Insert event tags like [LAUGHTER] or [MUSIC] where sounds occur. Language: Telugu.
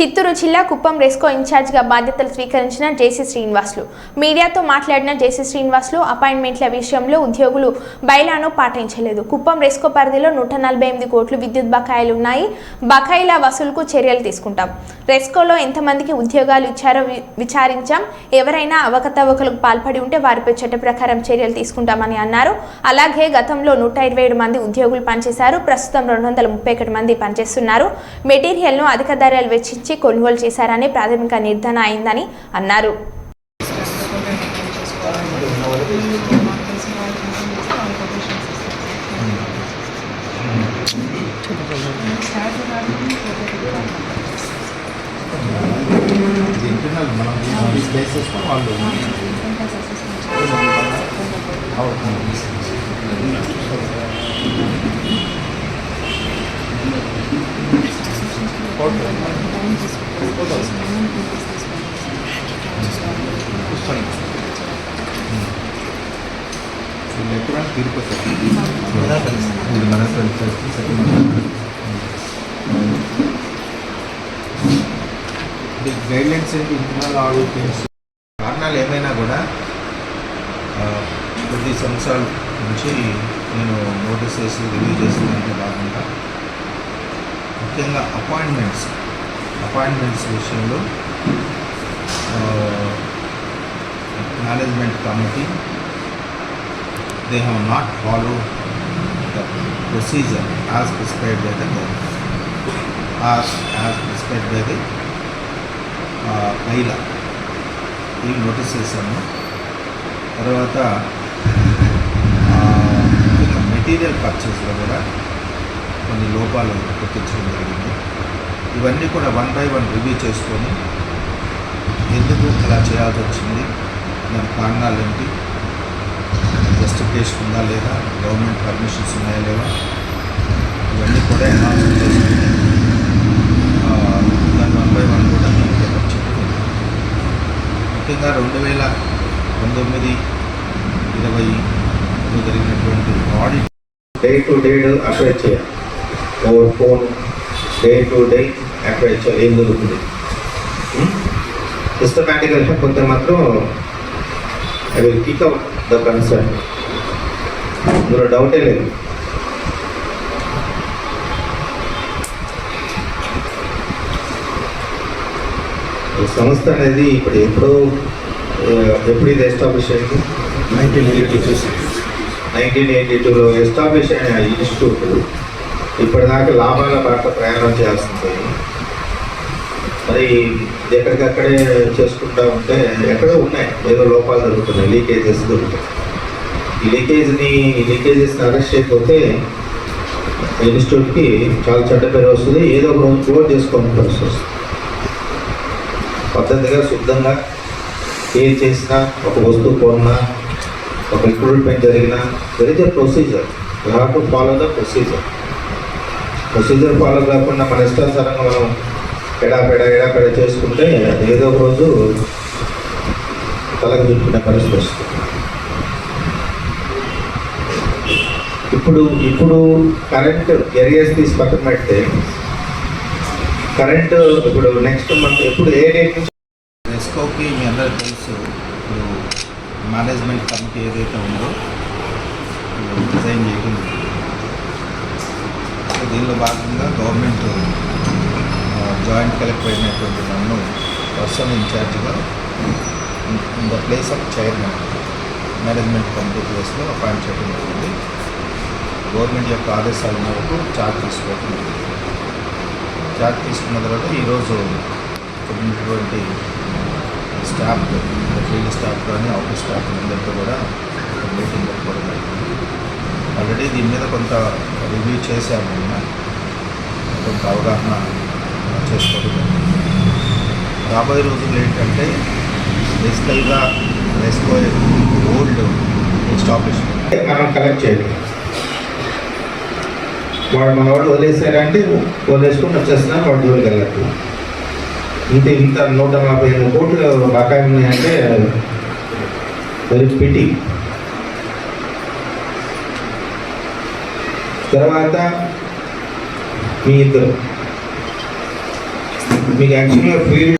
చిత్తూరు జిల్లా కుప్పం రెస్కో ఇన్ఛార్జిగా బాధ్యతలు స్వీకరించిన జేసీ శ్రీనివాసులు. మీడియాతో మాట్లాడిన జేసీ శ్రీనివాసులు అపాయింట్మెంట్ల విషయంలో ఉద్యోగులు బయలాను పాటించలేదు. కుప్పం రెస్కో పరిధిలో నూట నలభై ఎనిమిది కోట్లు విద్యుత్ బకాయిలు ఉన్నాయి. బకాయిల వసూలుకు చర్యలు తీసుకుంటాం. రెస్కోలో ఎంతమందికి ఉద్యోగాలు ఇచ్చారో వి- విచారించాం. ఎవరైనా అవకతవకలకు పాల్పడి ఉంటే వారిపై చట్ట ప్రకారం చర్యలు తీసుకుంటామని అన్నారు. అలాగే గతంలో నూట ఇరవై ఏడు మంది ఉద్యోగులు పనిచేశారు. ప్రస్తుతం రెండు వందల ముప్పై ఒకటి మంది పనిచేస్తున్నారు. మెటీరియల్ను అధిక ధరలు వెచ్చించి కొనుగోలు చేశారని ప్రాథమిక నిర్ధారణ అయిందని అన్నారు. ఇది మనం ఈ బేసిస్లో వాళ్ళు ఎక్కడ తీరిపోతారు ఇది మన ఇది గైడ్లైన్స్ ఏంటి? ఇంటర్నల్ ఆడిటింగ్స్ కారణాలు ఏమైనా కూడా కొద్ది సంవత్సరాల నుంచి నేను నోటీస్ చేసి రివ్యూ చేసినందుకు కాకుండా ముఖ్యంగా అపాయింట్మెంట్స్ అపాయింట్మెంట్స్ విషయంలో management committee they have not followed the procedure as prescribed by the government as as prescribed by the uh, మహిళ ఈ నోటీస్ చేశాము తర్వాత [LAUGHS] మెటీరియల్ పర్చేస్లో కూడా కొన్ని లోపాలు గుర్తించడం జరిగింది. ఇవన్నీ కూడా వన్ బై వన్ రివ్యూ చేసుకొని ఎందుకు అలా చేయాల్సి వచ్చింది దాని కారణాలు ఏంటి జస్టిఫికేషన్ ఉందా లేదా? గవర్నమెంట్ పర్మిషన్స్ ఉన్నాయా లేవా ఇవన్నీ కూడా అనౌన్స్ చేసుకుని దాన్ని వన్ బై వన్ కూడా నేను చెప్పి చెప్పుకున్నాను ముఖ్యంగా రెండు వేల పంతొమ్మిది ఇరవై జరిగినటువంటి audit day to day apply చేయాలి. Over phone day to day apply చేయాలి. ఏం జరుగుతుంది? సిస్టమేటిక్గా కొంత మాత్రం I will kick out the concern ఇందులో డౌటే లేదు. సంస్థ అనేది ఇప్పుడు ఎప్పుడో ఎప్పుడు ఇది ఎస్టాబ్లిష్ అయింది? Nineteen eighty two nineteen eighty టూలో ఎస్టాబ్లిష్ అయిన ఇన్స్టిట్యూట్ ఇప్పటిదాకా లాభాల బాట ప్రయాణం చేస్తుంది. మరి ఎక్కడికక్కడే చేసుకుంటా ఉంటే ఎక్కడో ఉన్నాయి. ఏదో లోపాలు జరుగుతున్నాయి లీకేజెస్ దొరుకుతాయి లీకేజ్ని లీకేజెస్ అరెస్ట్ చేయకపోతే ఇన్స్టిట్యూట్కి చాలా చెడ్డ పేరు వస్తుంది. ఏదో ఒక రోజు క్లోజ్ చేసుకోవాలని వస్తుంది. పద్ధతిగా శుద్ధంగా ఏం చేసినా ఒక వస్తువు కొన్నా ఒక రిక్రూట్మెంట్ జరిగినా there is a procedure you have to follow the procedure procedure follow కాకుండా మన ఇష్టానుసారంగా మనం ఎడాపెడ ఎడాపెడ చేసుకుంటే అది ఏదో ఒక రోజు తలకు చుట్టుకునే పరిస్థితి వస్తుంది. ఇప్పుడు ఇప్పుడు కరెంట్ ఏరియాస్ తీసి పక్కన పెడితే కరెంట్ ఇప్పుడు నెక్స్ట్ మంత్ ఎప్పుడు ఏ డేట్ నుంచి రెస్కోకి మీ అందరికీ తెలుసు ఇప్పుడు మేనేజ్మెంట్ కమిటీ ఏదైతే ఉందో డిజైన్ చేయడం దీనిలో భాగంగా గవర్నమెంట్ జాయింట్ కలెక్టర్ అయినటువంటి నన్ను పర్సన్ ఇన్ఛార్జ్గా in the place of chairman management committee ప్లేస్లో అపాయింట్ చేయడం జరిగింది. గవర్నమెంట్ యొక్క ఆదేశాల మేరకు చార్జ్ తీసుకోవటం జరిగింది. చార్జ్ తీసుకున్న తర్వాత ఈరోజు ఉన్నటువంటి స్టాఫ్ ఫీల్డ్ స్టాఫ్ కానీ ఆఫీస్ స్టాఫ్ అందరితో కూడా మీటింగ్ పెట్టుకోవడం జరిగింది. ఆల్రెడీ దీని మీద కొంత రివ్యూ చేశాము నిన్న. కొంత అవగాహన చేసుకోవడం జరిగింది. రాబోయే రోజులు ఏంటంటే బేసికల్గా రెస్కో ఓల్డ్ ఎస్టాబ్లిష్మెంట్. మనం కలెక్ట్ చేయాలి. వాడు మన వాడు వదిలేసారంటే వదిలేసుకుని వచ్చేస్తున్నా వాడు జోలికి వెళ్ళట్టు ఇంత ఇంత నూట నలభై ఎనిమిది కోట్లు బకాయి ఉన్నాయంటే వెరీ పిటి. తర్వాత మీ ఇద్దరు. మీకు యాక్చువల్గా ఫీల్డ్